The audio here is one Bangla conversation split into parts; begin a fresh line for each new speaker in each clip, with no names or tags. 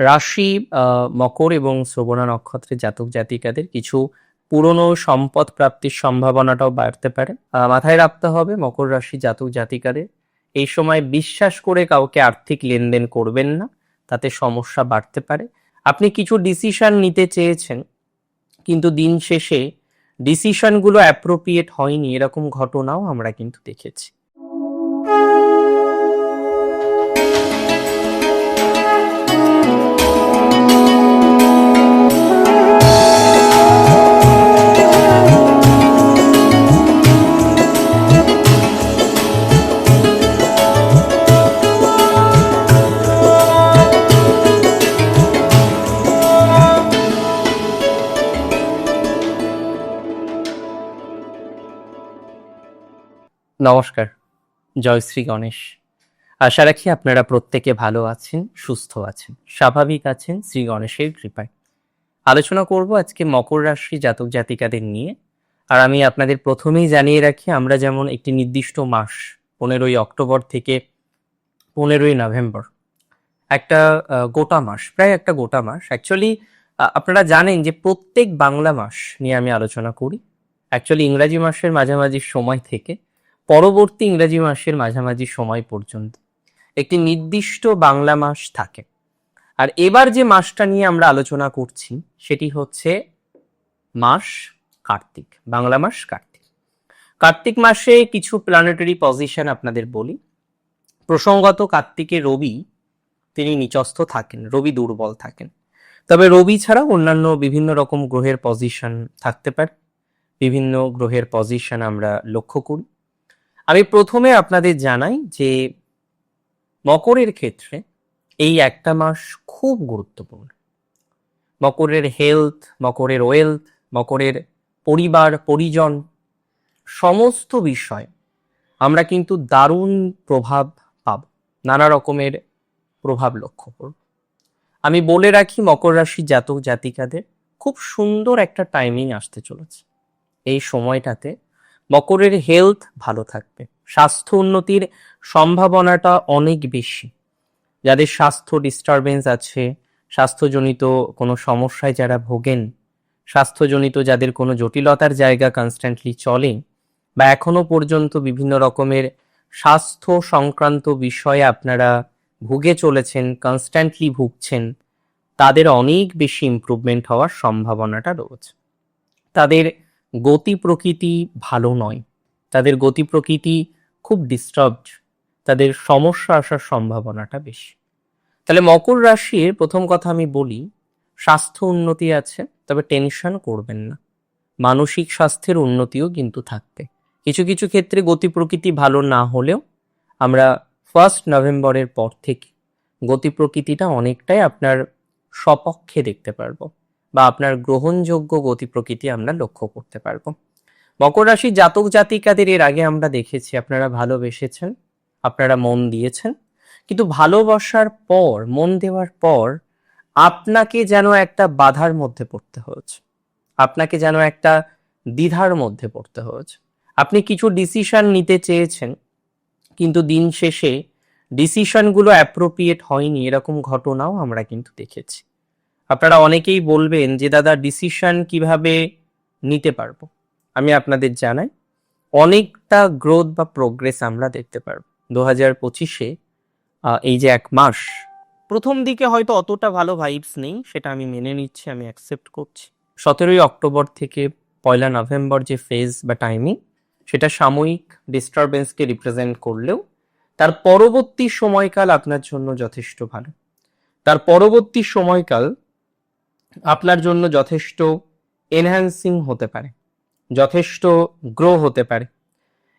রাশি মকর এবং শ্রবণা নক্ষত্রের জাতক জাতিকাদের কিছু পুরনো সম্পদ প্রাপ্তির সম্ভাবনাটাও বাড়তে পারে। মাথায় রাখতে হবে মকর রাশি জাতক জাতিকাদের, এই সময় বিশ্বাস করে কাউকে আর্থিক লেনদেন করবেন না, তাতে সমস্যা বাড়তে পারে। আপনি কিছু ডিসিশন নিতে চেয়েছেন, কিন্তু দিন শেষে ডিসিশনগুলো অ্যাপ্রোপ্রিয়েট হয়নি, এরকম ঘটনাও আমরা কিন্তু দেখেছি। নমস্কার, জয় শ্রী গণেশ। আশা রাখি আপনারা প্রত্যেকে ভালো আছেন, সুস্থ আছেন, স্বাভাবিক আছেন শ্রী গণেশের কৃপায়। আলোচনা করব আজকে মকর রাশি জাতক জাতিকাদের নিয়ে। আর আমি আপনাদের প্রথমেই জানিয়ে রাখি, আমরা যেমন একটি নির্দিষ্ট মাস, পনেরোই অক্টোবর থেকে পনেরোই নভেম্বর, একটা গোটা মাস, প্রায় একটা গোটা মাস। অ্যাকচুয়ালি আপনারা জানেন যে প্রত্যেক বাংলা মাস নিয়ে আমি আলোচনা করি। অ্যাকচুয়ালি ইংরাজি মাসের মাঝামাঝি সময় থেকে পরবর্তী ইংরেজি মাসের মাঝামাঝি সময় পর্যন্ত একটি নির্দিষ্ট বাংলা মাস থাকে। আর এবার যে মাসটা নিয়ে আমরা আলোচনা করছি, সেটি হচ্ছে মাস কার্তিক, বাংলা মাস কার্তিক। কার্তিক মাসে কিছু প্ল্যানেটারি পজিশন আপনাদের বলি। প্রসঙ্গত কার্তিকে রবি, তিনি নিচস্থ থাকেন, রবি দুর্বল থাকেন। তবে রবি ছাড়া অন্যান্য বিভিন্ন রকম গ্রহের পজিশন থাকতে পারে। বিভিন্ন গ্রহের পজিশন আমরা লক্ষ্য করি। আমি প্রথমে আপনাদের জানাই যে মকরের ক্ষেত্রে এই একটা মাস খুব গুরুত্বপূর্ণ। মকরের হেলথ মকরের ওয়েলথ মকরের পরিবার, পরিজন, সমস্ত বিষয় আমরা কিন্তু দারুণ প্রভাব পাব। নানা রকমের প্রভাব লক্ষ্য করব। আমি বলে রাখি, মকর রাশি জাতক জাতিকাদের খুব সুন্দর একটা টাইমিং আসতে চলেছে। এই সময়টাতে মকরের হেলথ ভালো থাকবে। স্বাস্থ্য উন্নতির সম্ভাবনাটা অনেক বেশি। যাদের স্বাস্থ্য ডিস্টারবেন্স আছে, স্বাস্থ্যজনিত কোনো সমস্যায় যারা ভোগেন, স্বাস্থ্যজনিত যাদের কোনো জটিলতার জায়গা কনস্ট্যান্টলি চলে, বা এখনও পর্যন্ত বিভিন্ন রকমের স্বাস্থ্য সংক্রান্ত বিষয়ে আপনারা ভুগে চলেছেন কনস্ট্যান্টলি ভুগছেন, তাদের অনেক বেশি ইমপ্রুভমেন্ট হওয়ার সম্ভাবনাটা রয়েছে। তাদের গতি প্রকৃতি ভালো নয়। তাদের গতি প্রকৃতি খুব ডিস্টার্বড তাদের সমস্যা আসার সম্ভাবনাটা বেশি। তাহলে মকর রাশির প্রথম কথা আমি বলি, স্বাস্থ্য উন্নতি আছে, তবে টেনশন করবেন না। মানসিক স্বাস্থ্যের উন্নতিও কিন্তু থাকবে। কিছু কিছু ক্ষেত্রে গতি প্রকৃতি ভালো না হলেও আমরা ফার্স্ট নভেম্বরের পর থেকে গতি প্রকৃতিটা অনেকটাই আপনার সপক্ষে দেখতে পারব। বা আপনার গ্রহণযোগ্য গতি প্রকৃতি আমরা লক্ষ্য করতে পারব। মকর রাশি জাতক জাতিকাদের এর আগে আমরা দেখেছি, আপনারা ভালোবেসেছেন, আপনারা মন দিয়েছেন। কিন্তু ভালোবাসার পর, মন দেওয়ার পর আপনাকে যেন একটা বাধার মধ্যে পড়তে হয়েছে। আপনাকে যেন একটা দ্বিধার মধ্যে পড়তে হয়েছে। আপনি কিছু ডিসিশন নিতে চেয়েছেন, কিন্তু দিন শেষে ডিসিশনগুলো অ্যাপ্রোপ্রিয়েট হয়নি, এরকম ঘটনাও আমরা কিন্তু দেখেছি। আপনারা অনেকেই বলবেন যে, দাদা ডিসিশন কীভাবে নিতে পারব? আমি আপনাদের জানাই, অনেকটা গ্রোথ বা প্রোগ্রেস আমরা দেখতে পারব। দু হাজার পঁচিশে এই যে এক মাস, প্রথম দিকে হয়তো অতটা ভালো ভাইবস নেই, সেটা আমি মেনে নিচ্ছি, আমি অ্যাকসেপ্ট করছি। সতেরোই অক্টোবর থেকে পয়লা নভেম্বর যে ফেজ বা টাইমিং সেটা সাময়িক ডিস্টারবেন্সকে রিপ্রেজেন্ট করলেও, তার পরবর্তী সময়কাল আপনার জন্য যথেষ্ট ভালো। তার পরবর্তী সময়কাল আপনার জন্য যথেষ্ট এনহ্যান্সিং হতে পারে, যথেষ্ট গ্রো হতে পারে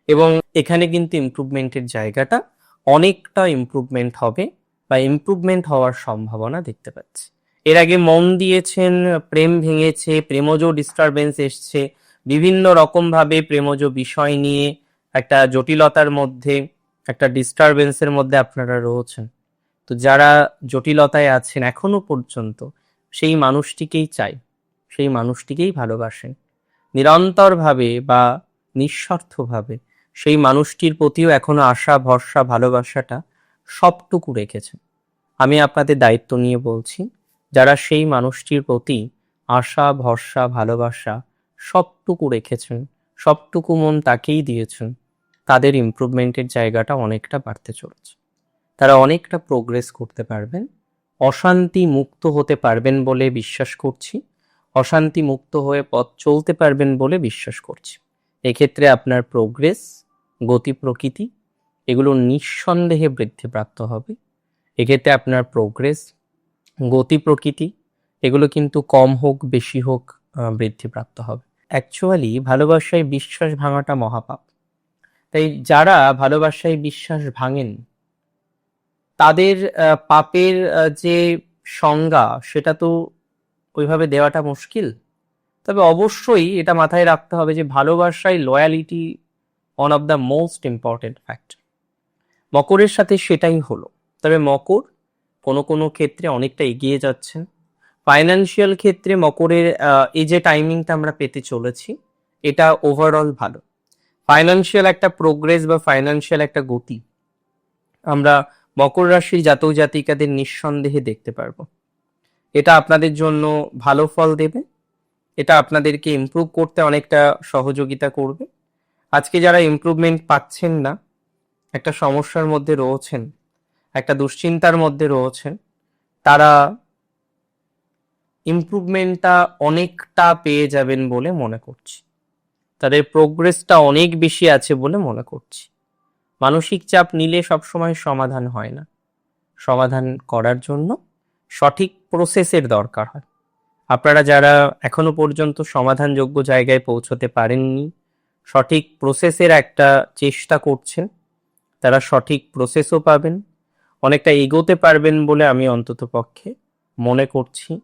এবং এখানে কিন্তু ইমপ্রুভমেন্টের জায়গাটা অনেকটা ইমপ্রুভমেন্ট হবে বা ইমপ্রুভমেন্ট হওয়ার সম্ভাবনা দেখতে পাচ্ছি। এর আগে মন দিয়েছেন, প্রেম ভেঙেছে, প্রেমজ ডিস্টারবেন্স এসছে, বিভিন্ন রকমভাবে প্রেমজ বিষয় নিয়ে একটা জটিলতার মধ্যে, একটা ডিস্টারবেন্সের মধ্যে আপনারা রয়েছেন। তো যারা জটিলতায় আছেন এখনও পর্যন্ত সেই মানুষটিকেই চায় সেই মানুষটিকেই ভালোবাসেন। নিরন্তরভাবে বা নিঃস্বার্থভাবে সেই মানুষটির প্রতিও এখনও আশা, ভরসা, ভালোবাসাটা সবটুকু রেখেছেন। আমি আপনাদের দায়িত্ব নিয়ে বলছি, যারা সেই মানুষটির প্রতি আশা, ভরসা, ভালোবাসা সবটুকু রেখেছেন, সবটুকু মন তাকেই দিয়েছেন, তাদের ইমপ্রুভমেন্টের জায়গাটা অনেকটা বাড়তে চলেছে। তারা অনেকটা প্রোগ্রেস করতে পারবেন অশান্তি মুক্ত হতে পারবেন বলে বিশ্বাস করছি। অশান্তি মুক্ত হয়ে পথ চলতে পারবেন বলে বিশ্বাস করছি। এক্ষেত্রে আপনার প্রোগ্রেস গতি প্রকৃতি, এগুলো নিঃসন্দেহে বৃদ্ধিপ্রাপ্ত হবে। এক্ষেত্রে আপনার প্রোগ্রেস গতি প্রকৃতি, এগুলো কিন্তু কম হোক, বেশি হোক বৃদ্ধিপ্রাপ্ত হবে। অ্যাকচুয়ালি ভালোবাসায় বিশ্বাস ভাঙাটা মহাপাপ। তাই যারা ভালোবাসায় বিশ্বাস ভাঙেন তাদের পাপের যে সংজ্ঞা, সেটা তো ওইভাবে দেওয়াটা মুশকিল। তবে অবশ্যই এটা মাথায় রাখতে হবে যে ভালোবাসায় loyalty one of the most important factor মকরের সাথে সেটাই হলো। তবে মকর কোনো কোনো ক্ষেত্রে অনেকটা এগিয়ে যাচ্ছেন। ফাইন্যান্সিয়াল ক্ষেত্রে মকরের এই যে টাইমিংটা আমরা পেতে চলেছি, এটা ওভারঅল ভালো। ফাইন্যান্সিয়াল একটা প্রোগ্রেস বা ফাইন্যান্সিয়াল একটা গতি আমরা মকর রাশির জাতক জাতিকাদের নিঃসন্দেহে দেখতে পারব। এটা আপনাদের জন্য ভালো ফল দেবে। এটা আপনাদেরকে ইমপ্রুভ করতে অনেকটা সহযোগিতা করবে। আজকে যারা ইমপ্রুভমেন্ট পাচ্ছেন না, একটা সমস্যার মধ্যে রয়েছেন, একটা দুশ্চিন্তার মধ্যে রয়েছেন, তারা ইমপ্রুভমেন্টটা অনেকটা পেয়ে যাবেন বলে মনে করছি। তাদের প্রোগ্রেসটা অনেক বেশি আছে বলে মনে করছি। মানসিক চাপ নিলে সবসময় সমাধান হয় না। সমাধান করার জন্য সঠিক প্রসেসের দরকার হয়। আপনারা যারা এখনও পর্যন্ত সমাধানযোগ্য জায়গায় পৌঁছতে পারেননি, সঠিক প্রসেসের একটা চেষ্টা করছেন, তারা সঠিক প্রসেসও পাবেন। অনেকটা এগোতে পারবেন বলে আমি অন্তত পক্ষে মনে করছি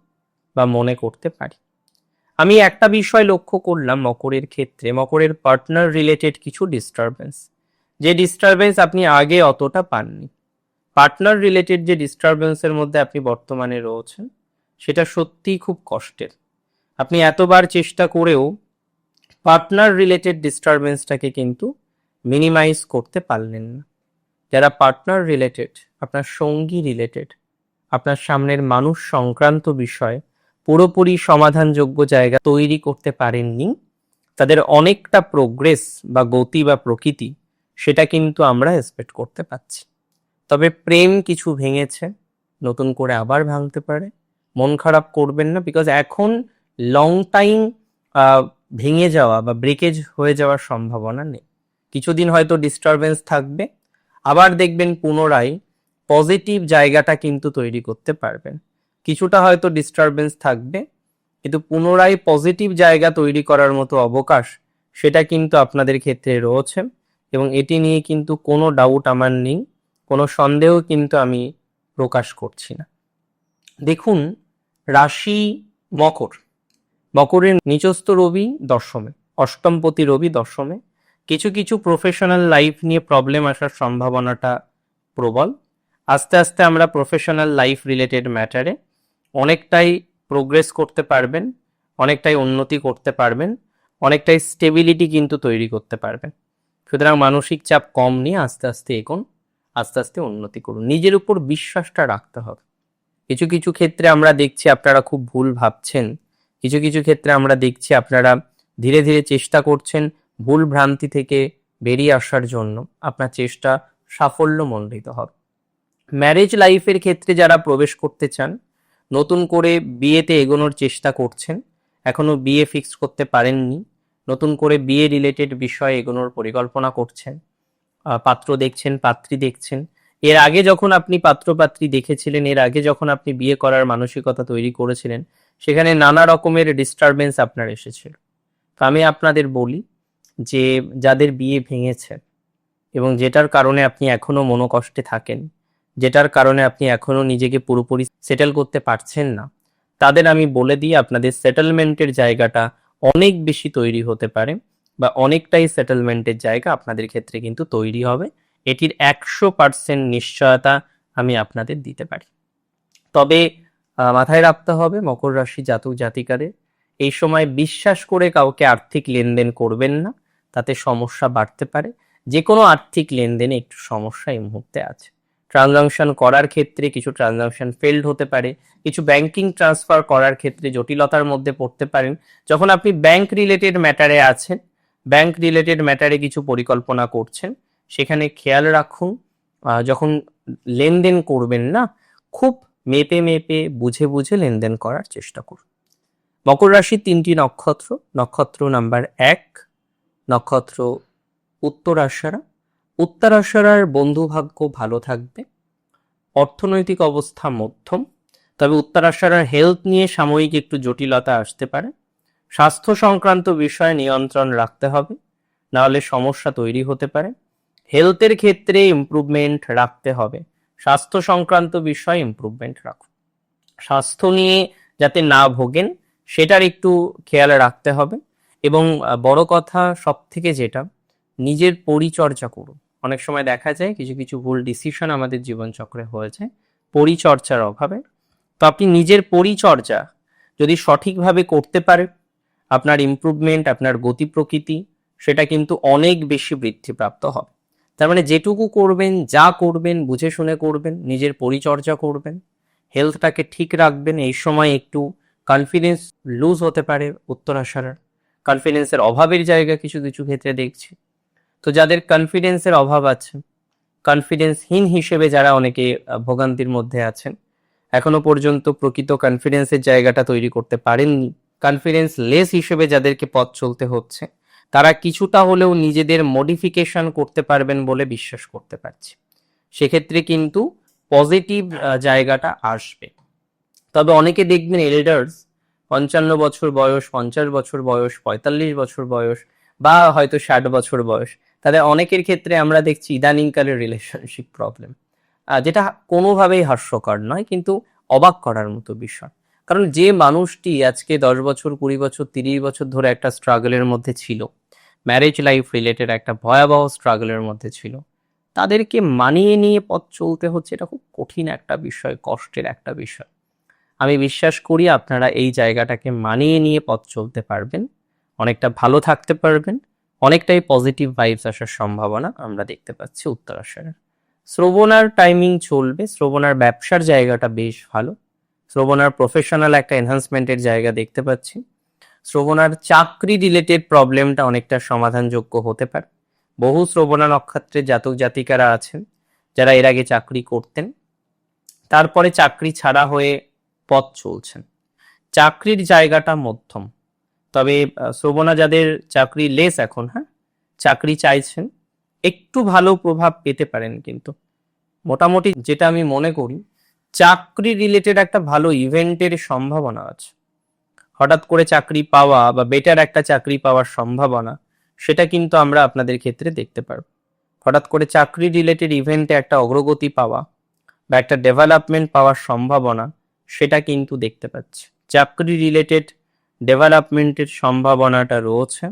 বা মনে করতে পারি। আমি একটা বিষয় লক্ষ্য করলাম মকরের ক্ষেত্রে। মকরের পার্টনার রিলেটেড কিছু ডিস্টারবেন্স যে ডিস্টারবেন্স আপনি আগে অতটা পাননি। পার্টনার রিলেটেড যে ডিস্টারবেন্সের মধ্যে আপনি বর্তমানে রয়েছেন, সেটা সত্যিই খুব কষ্টের। আপনি এতবার চেষ্টা করেও পার্টনার রিলেটেড ডিস্টারবেন্সটাকে কিন্তু মিনিমাইজ করতে পারলেন না। যারা পার্টনার রিলেটেড আপনার সঙ্গী রিলেটেড আপনার সামনের মানুষ সংক্রান্ত বিষয় পুরোপুরি সমাধানযোগ্য জায়গা তৈরি করতে পারেননি, তাদের অনেকটা প্রোগ্রেস বা গতি বা প্রকৃতি সেটা কিন্তু আমরা এক্সপেক্ট করতে পারছি। তবে প্রেম কিছু ভেঙেছে, নতুন করে আবার ভাঙতে পারে। মন খারাপ করবেন না বিকজ এখন লং টাইম ভেঙে যাওয়া বা ব্রেকেজ হয়ে যাওয়ার সম্ভাবনা নেই। কিছুদিন হয়তো ডিস্টারবেন্স থাকবে, আবার দেখবেন পুনরায় পজিটিভ জায়গাটা কিন্তু তৈরি করতে পারবেন। কিছুটা হয়তো ডিস্টারবেন্স থাকবে, কিন্তু পুনরায় পজিটিভ জায়গা তৈরি করার মতো অবকাশ, সেটা কিন্তু আপনাদের ক্ষেত্রে রয়েছে। এবং এটি নিয়ে কিন্তু কোনো ডাউট আমার নেই, কোনো সন্দেহ কিন্তু আমি প্রকাশ করছি না। দেখুন, রাশি মকর। মকরের নিচস্থ রবি দশমে, অষ্টমপতি রবি দশমে। কিছু কিছু প্রফেশনাল লাইফ নিয়ে প্রবলেম আসার সম্ভাবনাটা প্রবল। আস্তে আস্তে আমরা প্রফেশনাল লাইফ রিলেটেড ম্যাটারে অনেকটাই প্রোগ্রেস করতে পারবেন, অনেকটাই উন্নতি করতে পারবেন, অনেকটাই স্টেবিলিটি কিন্তু তৈরি করতে পারবেন। সুতরাং মানসিক চাপ কম নিয়ে আস্তে আস্তে এগোন, আস্তে আস্তে উন্নতি করুন। নিজের উপর বিশ্বাসটা রাখতে হবে। কিছু কিছু ক্ষেত্রে আমরা দেখছি আপনারা খুব ভুল ভাবছেন। কিছু কিছু ক্ষেত্রে আমরা দেখছি আপনারা ধীরে ধীরে চেষ্টা করছেন ভুল ভ্রান্তি থেকে বেরিয়ে আসার জন্য। আপনার চেষ্টা সাফল্যমণ্ডিত হবে। ম্যারেজ লাইফের ক্ষেত্রে যারা প্রবেশ করতে চান, নতুন করে বিয়েতে এগোনোর চেষ্টা করছেন, এখনও বিয়ে ফিক্স করতে পারেননি। নতুন করে বিয়ে রিলেটেড বিষয়ে এগোনোর পরিকল্পনা করছেন পাত্র দেখছেন, পাত্রী দেখছেন। এর আগে যখন আপনি পাত্র পাত্রী দেখেছিলেন, এর আগে যখন আপনি বিয়ে করার মানসিকতা তৈরি করেছিলেন, সেখানে নানা রকমের ডিস্টারবেন্স আপনার এসেছিল তো আমি আপনাদের বলি যে, যাদের বিয়ে ভেঙেছে এবং যেটার কারণে আপনি এখনও মনোকষ্টে থাকেন, যেটার কারণে আপনি এখনও নিজেকে পুরোপুরি সেটেল করতে পারছেন না, তাদের আমি বলে দিই আপনাদের সেটেলমেন্টের জায়গাটা অনেক বেশি তৈরি হতে পারে বা অনেকটাই সেটেলমেন্টের জায়গা আপনাদের ক্ষেত্রে কিন্তু তৈরি হবে। এটির একশো পার্সেন্ট নিশ্চয়তা আমি আপনাদের দিতে পারি। তবে মাথায় রাখতে হবে মকর রাশি জাতক জাতিকাদের, এই সময় বিশ্বাস করে কাউকে আর্থিক লেনদেন করবেন না। তাতে সমস্যা বাড়তে পারে। যে কোনো আর্থিক লেনদেনে একটু সমস্যা এই মুহূর্তে আছে। ট্রানজাকশন করার ক্ষেত্রে কিছু ট্রানজাকশন ফেলড হতে পারে, কিছু ব্যাংকিং ট্রান্সফার করার ক্ষেত্রে জটিলতার মধ্যে পড়তে পারেন। যখন আপনি ব্যাংক রিলেটেড ম্যাটারে আছেন ব্যাংক রিলেটেড ম্যাটারে কিছু পরিকল্পনা করছেন, সেখানে খেয়াল রাখুন যখন লেনদেন করবেন না, খুব মেপে মেপে বুঝে বুঝে লেনদেন করার চেষ্টা করুন। মকর রাশির তিনটি নক্ষত্র নক্ষত্র নাম্বার এক, নক্ষত্র উত্তর উত্তরাশারা উত্তরাশারার বন্ধুভাগ্য ভালো থাকবে। অর্থনৈতিক অবস্থা মধ্যম, তবে উত্তরাশারার হেলথ নিয়ে সাময়িক একটু জটিলতা আসতে পারে। স্বাস্থ্য সংক্রান্ত বিষয়ে নিয়ন্ত্রণ রাখতে হবে, নাহলে সমস্যা তৈরি হতে পারে। হেলথের ক্ষেত্রে ইমপ্রুভমেন্ট রাখতে হবে। স্বাস্থ্য সংক্রান্ত বিষয়ে ইমপ্রুভমেন্ট রাখুন। স্বাস্থ্য নিয়ে যাতে না ভোগেন, সেটার একটু খেয়াল রাখতে হবে। এবং বড় কথা সব থেকে যেটা, নিজের পরিচর্যা করুন। অনেক সময় দেখা যায় কিছু কিছু ভুল ডিসিশন আমাদের জীবনচক্রে হয়েছে, পরিচর্যার অভাবে। তো আপনি নিজের পরিচর্যা যদি সঠিকভাবে করতে পারেন, আপনার ইমপ্রুভমেন্ট আপনার গতি প্রকৃতি, সেটা কিন্তু অনেক বেশি বৃদ্ধিপ্রাপ্ত হবে। তার মানে যেটুকু করবেন, যা করবেন, বুঝে শুনে করবেন, নিজের পরিচর্যা করবেন হেলথটাকে ঠিক রাখবেন, এই সময় একটু কনফিডেন্স লুজ হতে পারে উত্তরাশারার কনফিডেন্সের অভাবের জায়গা কিছু কিছু ক্ষেত্রে দেখছি। তো যাদের কনফিডেন্সের অভাব আছে কনফিডেন্সহীন হিসেবে যারা অনেকে ভোগান্তির মধ্যে আছেন, এখনও পর্যন্ত প্রকৃত কনফিডেন্সের জায়গাটা তৈরি করতে পারেননি। কনফিডেন্স লেস হিসেবে যাদেরকে পথ চলতে হচ্ছে, তারা কিছুটা হলেও নিজেদের মডিফিকেশন করতে পারবেন বলে বিশ্বাস করতে পারছি। সেক্ষেত্রে কিন্তু পজিটিভ জায়গাটা আসবে। তবে অনেকে দেখবেন এল্ডার্স পঞ্চান্ন বছর বয়স, পঞ্চাশ বছর বয়স, পঁয়তাল্লিশ বছর বয়স, বা হয়তো ষাট বছর বয়স তাদের অনেকের ক্ষেত্রে আমরা দেখছি ইদানিংকালের রিলেশনশিপ প্রবলেম যেটা কোনোভাবেই হাস্যকর নয়, কিন্তু অবাক করার মতো বিষয়। কারণ যে মানুষটি আজকে দশ বছর, কুড়ি বছর, তিরিশ বছর ধরে একটা স্ট্রাগলের মধ্যে ছিল ম্যারেজ লাইফ রিলেটেড একটা ভয়াবহ স্ট্রাগলের মধ্যে ছিল, তাদেরকে মানিয়ে নিয়ে পথ চলতে হচ্ছে এটা খুব কঠিন একটা বিষয়, কষ্টের একটা বিষয়। আমি বিশ্বাস করি আপনারা এই জায়গাটাকে মানিয়ে নিয়ে পথ চলতে পারবেন, অনেকটা ভালো থাকতে পারবেন অনেকটাই পজিটিভ ভাইবস আসার সম্ভাবনা আমরা দেখতে পাচ্ছি উত্তরাশারের শ্রবণার টাইমিং চলবে, শ্রবণার ব্যবসার জায়গাটা বেশ ভালো। শ্রবণার প্রফেশনাল একটা এনহান্সমেন্টের জায়গা দেখতে পাচ্ছি। শ্রবণার চাকরি রিলেটেড প্রবলেমটা অনেকটা সমাধানযোগ্য হতে পারে। বহু শ্রবণা নক্ষত্রের জাতক জাতিকারা আছেন, যারা এর আগে চাকরি করতেন। তারপরে চাকরি ছাড়া হয়ে পথ চলছেন। চাকরির জায়গাটা মধ্যম। তবে শ্রবণা যাদের চাকরি লেস এখন হ্যাঁ চাকরি চাইছেন, একটু ভালো প্রভাব পেতে পারেন কিন্তু। মোটামুটি যেটা আমি মনে করি, চাকরি রিলেটেড একটা ভালো ইভেন্টের সম্ভাবনা আছে। হঠাৎ করে চাকরি পাওয়া বা বেটার একটা চাকরি পাওয়ার সম্ভাবনা, সেটা কিন্তু আমরা আপনাদের ক্ষেত্রে দেখতে পারব। হঠাৎ করে চাকরি রিলেটেড ইভেন্টে একটা অগ্রগতি পাওয়া বা একটা ডেভেলপমেন্ট পাওয়ার সম্ভাবনা, সেটা কিন্তু দেখতে পাচ্ছি। চাকরি রিলেটেড ডেভেলপমেন্টের সম্ভাবনাটা রয়েছে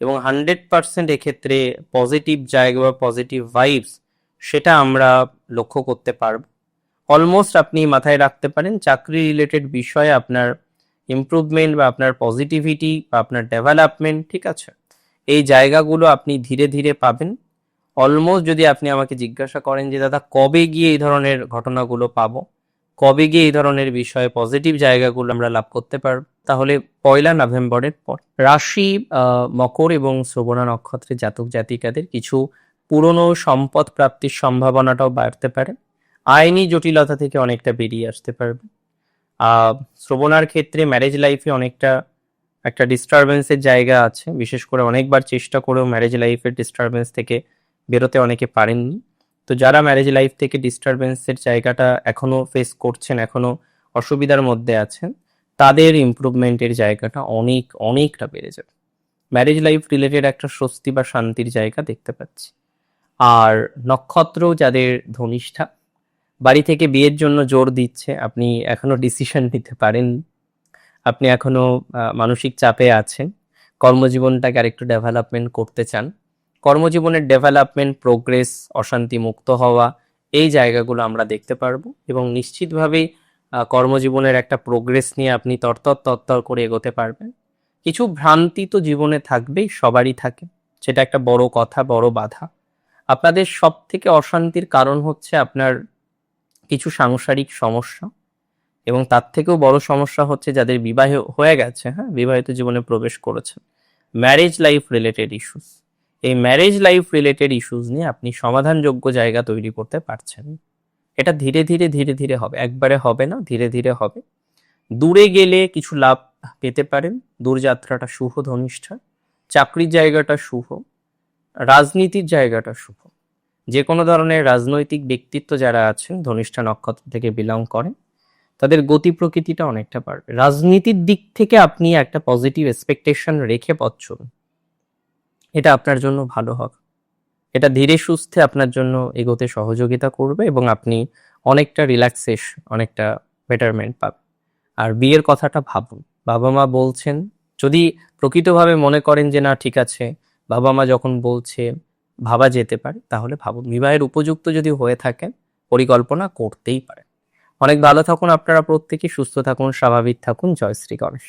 এবং হান্ড্রেড পার্সেন্ট এক্ষেত্রে পজিটিভ জায়গা বা পজিটিভ ভাইবস সেটা আমরা লক্ষ্য করতে পারব। অলমোস্ট আপনি মাথায় রাখতে পারেন, চাকরি রিলেটেড বিষয়ে আপনার ইমপ্রুভমেন্ট বা আপনার পজিটিভিটি বা আপনার ডেভেলপমেন্ট ঠিক আছে? এই জায়গাগুলো আপনি ধীরে ধীরে পাবেন। অলমোস্ট যদি আপনি আমাকে জিজ্ঞাসা করেন যে, দাদা, কবে গিয়ে এই ধরনের ঘটনাগুলো পাবো? কবে গিয়ে এই ধরনের বিষয়ে পজিটিভ জায়গাগুলো আমরা লাভ করতে পারব তাহলে পয়লা নভেম্বরের পর রাশি মকর এবং শ্রবণা নক্ষত্রের জাতক জাতিকাদের কিছু পুরনো সম্পদ প্রাপ্তির সম্ভাবনাটাও বাড়তে পারে। আইনি জটিলতা থেকে অনেকটা বেরিয়ে আসতে পারবে। শ্রবণার ক্ষেত্রে ম্যারেজ লাইফে অনেকটা একটা ডিস্টারবেন্সের জায়গা আছে। বিশেষ করে অনেকবার চেষ্টা করেও ম্যারেজ লাইফের ডিস্টারবেন্স থেকে বেরোতে অনেকে পারেননি। তো যারা ম্যারেজ লাইফ থেকে ডিস্টারবেন্সের জায়গাটা এখনও ফেস করছেন, এখনও অসুবিধার মধ্যে আছেন, তাদের ইমপ্রুভমেন্টের জায়গাটা অনেক, অনেকটা বেড়ে যাবে। ম্যারেজ লাইফ রিলেটেড একটা স্বস্তি বা শান্তির জায়গা দেখতে পাচ্ছি। আর নক্ষত্র যাদের ধনিষ্ঠা, বাড়ি থেকে বিয়ের জন্য জোর দিচ্ছে, আপনি এখনও ডিসিশন নিতে পারেন, আপনি এখনও মানসিক চাপে আছেন, কর্মজীবনটাকে আরেকটু ডেভেলপমেন্ট করতে চান কর্মজীবনের ডেভেলপমেন্ট প্রোগ্রেস অশান্তি মুক্ত হওয়া, এই জায়গাগুলো আমরা দেখতে পারব এবং নিশ্চিতভাবেই কর্মজীবনের একটা প্রোগ্রেস নিয়ে আপনি তরতর তরতর করে এগোতে পারবেন। কিছু ভ্রান্তি তো জীবনে থাকবেই, সবারই থাকে। সেটা একটা বড় কথা, বড় বাধা। আপনাদের সব থেকে অশান্তির কারণ হচ্ছে আপনার কিছু সাংসারিক সমস্যা এবং তার থেকেও বড় সমস্যা হচ্ছে যাদের বিবাহ হয়ে গেছে হ্যাঁ? বিবাহিত জীবনে প্রবেশ করেছে ম্যারেজ লাইফ রিলেটেড ইস্যুস এই ম্যারেজ লাইফ রিলেটেড ইস্যুস নিয়ে আপনি সমাধানযোগ্য জায়গা তৈরি করতে পারছেন। এটা ধীরে ধীরে ধীরে ধীরে হবে। একবারে হবে না, ধীরে ধীরে হবে। দূরে গেলে কিছু লাভ পেতে পারেন। দূরযাত্রাটা শুভ, ধনিষ্ঠা। চাকরির জায়গাটা শুভ। রাজনীতির জায়গাটা শুভ। যে কোনো ধরনের রাজনৈতিক ব্যক্তিত্ব যারা আছেন, ধনিষ্ঠা নক্ষত্র থেকে বিলং করেন, তাদের গতি প্রকৃতিটা অনেকটা বাড়বে। রাজনীতির দিক থেকে আপনি একটা পজিটিভ এক্সপেকটেশন রেখে পথ চলুন। এটা আপনার জন্য ভালো হবে। এটা ধীরে সুস্থে আপনার জন্য এগোতে সহযোগিতা করবে এবং আপনি অনেকটা রিল্যাক্সেশ অনেকটা বেটারমেন্ট পাবেন। আর বিয়ের কথাটা ভাবুন। বাবা মা বলছেন, যদি প্রকৃতভাবে মনে করেন যে না, ঠিক আছে, বাবা মা যখন বলছে ভাবা যেতে পারে, তাহলে ভাবুন, বিবাহের উপযুক্ত যদি হয়ে থাকেন, পরিকল্পনা করতেই পারেন। অনেক ভালো থাকুন আপনারা প্রত্যেকে, সুস্থ থাকুন, স্বাভাবিক থাকুন। জয় শ্রী গণেশ।